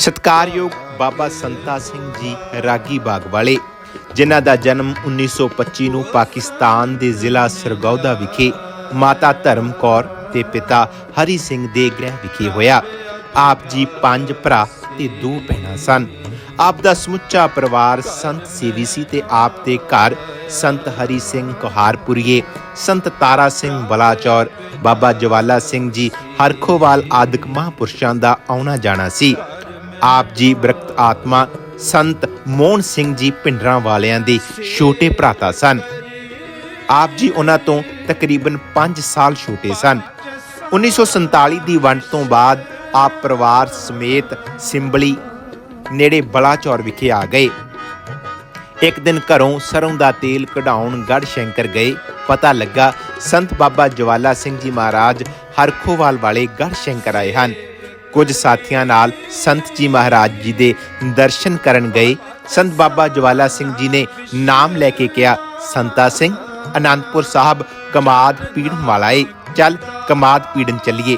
ਸਤਕਾਰਯੋਗ ਬਾਬਾ ਸੰਤਾ ਸਿੰਘ ਜੀ ਰਾਗੀ ਬਾਗ ਵਾਲੇ, ਜਿਨ੍ਹਾਂ ਦਾ ਜਨਮ 1925 ਨੂੰ ਪਾਕਿਸਤਾਨ ਦੇ ਜ਼ਿਲ੍ਹਾ ਸਰਗੌਦਾ ਵਿਖੇ ਮਾਤਾ ਧਰਮ ਕੌਰ ਤੇ ਪਿਤਾ ਹਰੀ ਸਿੰਘ ਦੇ ਗ੍ਰਹਿ ਵਿਖੇ ਹੋਇਆ। ਆਪ ਜੀ ਪੰਜ ਭਰਾ ਤੇ ਦੋ ਭੈਣਾਂ ਸਨ। ਆਪ ਦਾ ਸਮੁੱਚਾ ਪਰਿਵਾਰ ਸੰਤ ਸੇਵੀ ਸੀ ਤੇ ਆਪ ਦੇ ਘਰ ਸੰਤ ਹਰੀ ਸਿੰਘ ਕੋਹਾਰਪੁਰੀਏ, ਸੰਤ ਤਾਰਾ ਸਿੰਘ ਬਲਾਚੌਰ, ਬਾਬਾ ਜਵਾਲਾ ਸਿੰਘ ਜੀ ਹਰਖੋਵਾਲ ਆਦਿਕ ਮਹਾਂਪੁਰਸ਼ਾਂ ਦਾ ਆਉਣਾ ਜਾਣਾ ਸੀ। ਆਪ ਜੀ ਬ੍ਰਕਤ ਆਤਮਾ ਸੰਤ ਮੋਹਨ ਸਿੰਘ ਜੀ ਪਿੰਡਰਾਂ ਵਾਲਿਆਂ ਦੇ ਛੋਟੇ ਭਰਾਤਾ ਸਨ। ਆਪ ਜੀ ਉਹਨਾਂ ਤੋਂ ਤਕਰੀਬਨ 5 ਸਾਲ ਛੋਟੇ ਸਨ। 1947 ਦੀ ਵੰਡ ਤੋਂ ਬਾਅਦ ਆਪ ਪਰਿਵਾਰ ਸਮੇਤ ਸਿੰਬਲੀ ਨੇੜੇ ਬਲਾਚੌਰ ਵਿਖੇ ਆ ਗਏ। ਇੱਕ ਦਿਨ ਘਰੋਂ ਸਰੋਂ ਦਾ ਤੇਲ ਕਢਾਉਣ ਗੜ ਸ਼ੰਕਰ ਗਏ। ਪਤਾ ਲੱਗਾ ਸੰਤ ਬਾਬਾ ਜਵਾਲਾ ਸਿੰਘ ਜੀ ਮਹਾਰਾਜ ਹਰਖੋਵਾਲ ਵਾਲੇ ਗੜ ਸ਼ੰਕਰ ਆਏ ਹਨ। ਕੁਝ ਸਾਥੀਆਂ ਨਾਲ ਸੰਤ ਜੀ ਮਹਾਰਾਜ ਜੀ ਦੇ ਦਰਸ਼ਨ ਕਰਨ ਗਏ। ਸੰਤ ਬਾਬਾ ਜਵਾਲਾ ਸਿੰਘ ਜੀ ਨੇ ਨਾਮ ਲੈ ਕੇ ਕਿਹਾ, ਸੰਤਾ ਸਿੰਘ, ਅਨੰਦਪੁਰ ਸਾਹਿਬ ਕਮਾਦ ਪੀੜਨ ਵਾਲਾ ਚੱਲ ਕਮਾਦ ਪੀੜਨ ਚੱਲੀਏ।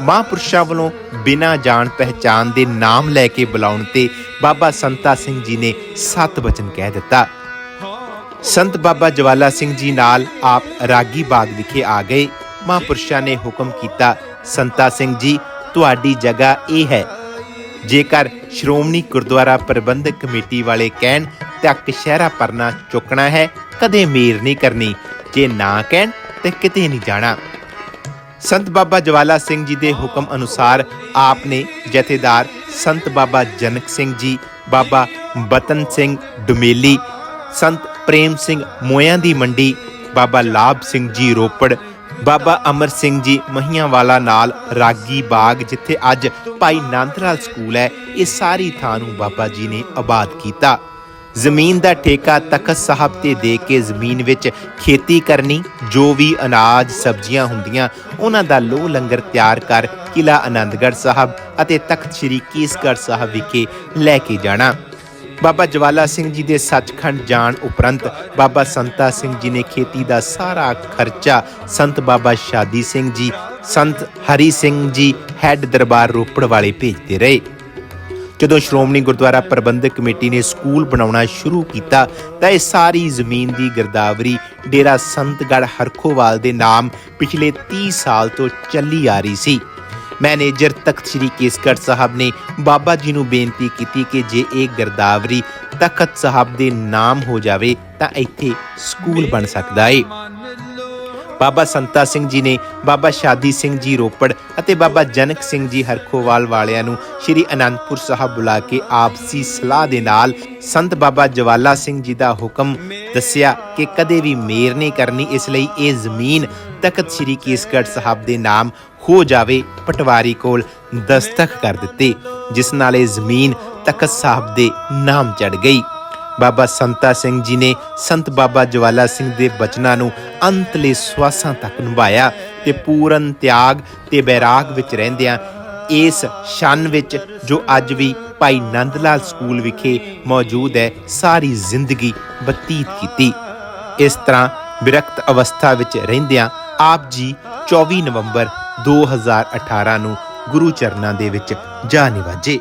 ਮਹਾਂਪੁਰਸ਼ਾਂ ਵੱਲੋਂ ਬਿਨਾਂ ਜਾਣ ਪਹਿਚਾਨ ਦੇ ਨਾਮ ਲੈ ਕੇ ਬੁਲਾਉਣ ਤੇ ਬਾਬਾ ਸੰਤਾ ਸਿੰਘ ਜੀ ਨੇ ਸਤ ਬਚਨ ਕਹਿ ਦਿੱਤਾ। ਸੰਤ ਬਾਬਾ ਜਵਾਲਾ ਸਿੰਘ ਜੀ ਨਾਲ ਆਪ ਰਾਗੀ ਬਾਗ ਵਿਖੇ ਆ ਗਏ। ਮਹਾਂਪੁਰਸ਼ਾਂ ਨੇ ਹੁਕਮ ਕੀਤਾ, ਸੰਤਾ ਸਿੰਘ ਜੀ ਤੁਹਾਡੀ ਜਗ੍ਹਾ ਇਹ ਹੈ। ਜੇਕਰ ਸ਼੍ਰੋਮਣੀ ਗੁਰਦੁਆਰਾ ਪ੍ਰਬੰਧਕ ਕਮੇਟੀ ਵਾਲੇ ਕਹਿਣ ਤਾਂ ਕਸ਼ਹਿਰਾ ਪਰਨਾ ਚੁੱਕਣਾ ਹੈ, ਕਦੇ ਮੇਰ ਨਹੀਂ ਕਰਨੀ। ਜੇ ਨਾ ਕਹਿਣ, ਤੇ ਕਿਤੇ ਨਹੀਂ ਜਾਣਾ। ਸੰਤ ਬਾਬਾ ਜਵਾਲਾ ਸਿੰਘ ਜੀ ਦੇ ਹੁਕਮ ਅਨੁਸਾਰ ਆਪ ਨੇ ਜਥੇਦਾਰ ਸੰਤ ਬਾਬਾ ਜਨਕ ਸਿੰਘ ਜੀ, ਬਾਬਾ ਬਤਨ ਸਿੰਘ ਡੁਮੇਲੀ, ਸੰਤ ਪ੍ਰੇਮ ਸਿੰਘ ਮੋਇਆਂ ਦੀ ਮੰਡੀ, ਬਾਬਾ ਲਾਭ ਸਿੰਘ ਜੀ ਰੋਪੜ ਬਾਬਾ ਅਮਰ ਸਿੰਘ ਜੀ ਮਹੀਆਂਵਾਲਾ ਨਾਲ ਰਾਗੀ ਬਾਗ, ਜਿੱਥੇ ਅੱਜ ਭਾਈ ਨੰਦਲਾਲ ਸਕੂਲ ਹੈ, ਇਹ ਸਾਰੀ ਥਾਂ ਨੂੰ ਬਾਬਾ ਜੀ ਨੇ ਆਬਾਦ ਕੀਤਾ। ਜ਼ਮੀਨ ਦਾ ਠੇਕਾ ਤਖਤ ਸਾਹਿਬ ਤੇ ਦੇ ਕੇ ਜ਼ਮੀਨ ਵਿੱਚ ਖੇਤੀ ਕਰਨੀ, ਜੋ ਵੀ ਅਨਾਜ, ਸਬਜ਼ੀਆਂ ਹੁੰਦੀਆਂ, ਉਹਨਾਂ ਦਾ ਲੋ ਲੰਗਰ ਤਿਆਰ ਕਰ ਕਿਲਾ ਆਨੰਦਗੜ੍ਹ ਸਾਹਿਬ ਅਤੇ ਤਖਤ ਸ੍ਰੀ ਕੇਸਗੜ੍ਹ ਸਾਹਿਬ ਵਿਖੇ ਲੈ ਕੇ ਜਾਣਾ। ਬਾਬਾ ਜਵਾਲਾ ਸਿੰਘ ਜੀ ਦੇ ਸੱਚਖੰਡ ਜਾਣ ਉਪਰੰਤ ਬਾਬਾ ਸੰਤਾ ਸਿੰਘ ਜੀ ਨੇ ਖੇਤੀ ਦਾ ਸਾਰਾ ਖਰਚਾ ਸੰਤ ਬਾਬਾ ਸ਼ਾਦੀ ਸਿੰਘ ਜੀ, ਸੰਤ ਹਰੀ ਸਿੰਘ ਜੀ, ਹੈੱਡ ਦਰਬਾਰ ਰੋਪੜ ਵਾਲੇ ਭੇਜਦੇ ਰਹੇ। ਜਦੋਂ ਸ਼੍ਰੋਮਣੀ ਗੁਰਦੁਆਰਾ ਪ੍ਰਬੰਧਕ ਕਮੇਟੀ ਨੇ ਸਕੂਲ ਬਣਾਉਣਾ ਸ਼ੁਰੂ ਕੀਤਾ, ਤਾਂ ਇਹ ਸਾਰੀ ਜ਼ਮੀਨ ਦੀ ਗਿਰਦਾਵਰੀ ਡੇਰਾ ਸੰਤਗੜ ਹਰਖੋਵਾਲ ਦੇ ਨਾਮ ਪਿਛਲੇ 30 ਸਾਲ ਤੋਂ ਚੱਲੀ ਆ ਰਹੀ ਸੀ। ਮੈਨੇਜਰ ਤਖਤ ਸ੍ਰੀ ਕੇਸਗੜ੍ਹ ਸਾਹਿਬ ਨੇ ਬਾਬਾ ਜੀ ਨੂੰ ਬੇਨਤੀ ਕੀਤੀ ਕਿ ਜੇ ਇਹ ਗਿਰਦਾਵਰੀ ਤਖਤ ਸਾਹਿਬ ਦੇ ਨਾਮ ਹੋ ਜਾਵੇ ਤਾਂ ਇੱਥੇ ਸਕੂਲ ਬਣ ਸਕਦਾ ਏ। ਬਾਬਾ ਸੰਤਾ ਸਿੰਘ ਜੀ ਨੇ ਬਾਬਾ ਸ਼ਾਦੀ ਸਿੰਘ ਜੀ ਰੋਪੜ ਅਤੇ ਬਾਬਾ ਜਨਕ ਸਿੰਘ ਜੀ ਹਰਖੋਵਾਲ ਵਾਲਿਆਂ ਨੂੰ ਸ੍ਰੀ ਅਨੰਦਪੁਰ ਸਾਹਿਬ ਬੁਲਾ ਕੇ ਆਪਸੀ ਸਲਾਹ ਦੇ ਨਾਲ ਸੰਤ ਬਾਬਾ ਜਵਾਲਾ ਸਿੰਘ ਜੀ ਦਾ ਹੁਕਮ ਦੱਸਿਆ ਕਿ ਕਦੇ ਵੀ ਮੇਰ ਨਹੀਂ ਕਰਨੀ, ਇਸ ਲਈ ਇਹ ਜ਼ਮੀਨ ਤਖਤ ਸ੍ਰੀ ਕੇਸਗੜ੍ਹ ਸਾਹਿਬ ਦੇ ਨਾਮ ਹੋ ਜਾਵੇ, ਪਟਵਾਰੀ ਕੋਲ ਦਸਤਖ ਕਰ ਦਿੱਤੇ, ਜਿਸ ਨਾਲ ਇਹ ਜ਼ਮੀਨ ਤਖਤ ਸਾਹਿਬ ਦੇ ਨਾਮ ਚੜ ਗਈ। ਬਾਬਾ ਸੰਤਾ ਸਿੰਘ ਜੀ ਨੇ ਸੰਤ ਬਾਬਾ ਜਵਾਲਾ ਸਿੰਘ ਦੇ ਬਚਨਾਂ ਨੂੰ ਅੰਤਲੇ ਸਵਾਸਾਂ ਤੱਕ ਨਿਭਾਇਆ ਤੇ ਪੂਰਨ ਤਿਆਗ ਤੇ ਬੈਰਾਗ ਵਿੱਚ ਰਹਿੰਦਿਆਂ ਇਸ ਸ਼ਨ ਵਿੱਚ ਜੋ ਅੱਜ ਵੀ ਭਾਈ ਨੰਦ ਲਾਲ ਸਕੂਲ ਵਿਖੇ ਮੌਜੂਦ ਹੈ, ਸਾਰੀ ਜ਼ਿੰਦਗੀ ਬਤੀਤ ਕੀਤੀ। ਇਸ ਤਰ੍ਹਾਂ ਵਿਰਕਤ ਅਵਸਥਾ ਵਿੱਚ ਰਹਿੰਦਿਆਂ ਆਪ ਜੀ 24 ਨਵੰਬਰ 2018 ਨੂੰ ਗੁਰੂ ਚਰਨਾਂ ਦੇ ਵਿੱਚ ਜਾ ਨਿਵਾਜੇ।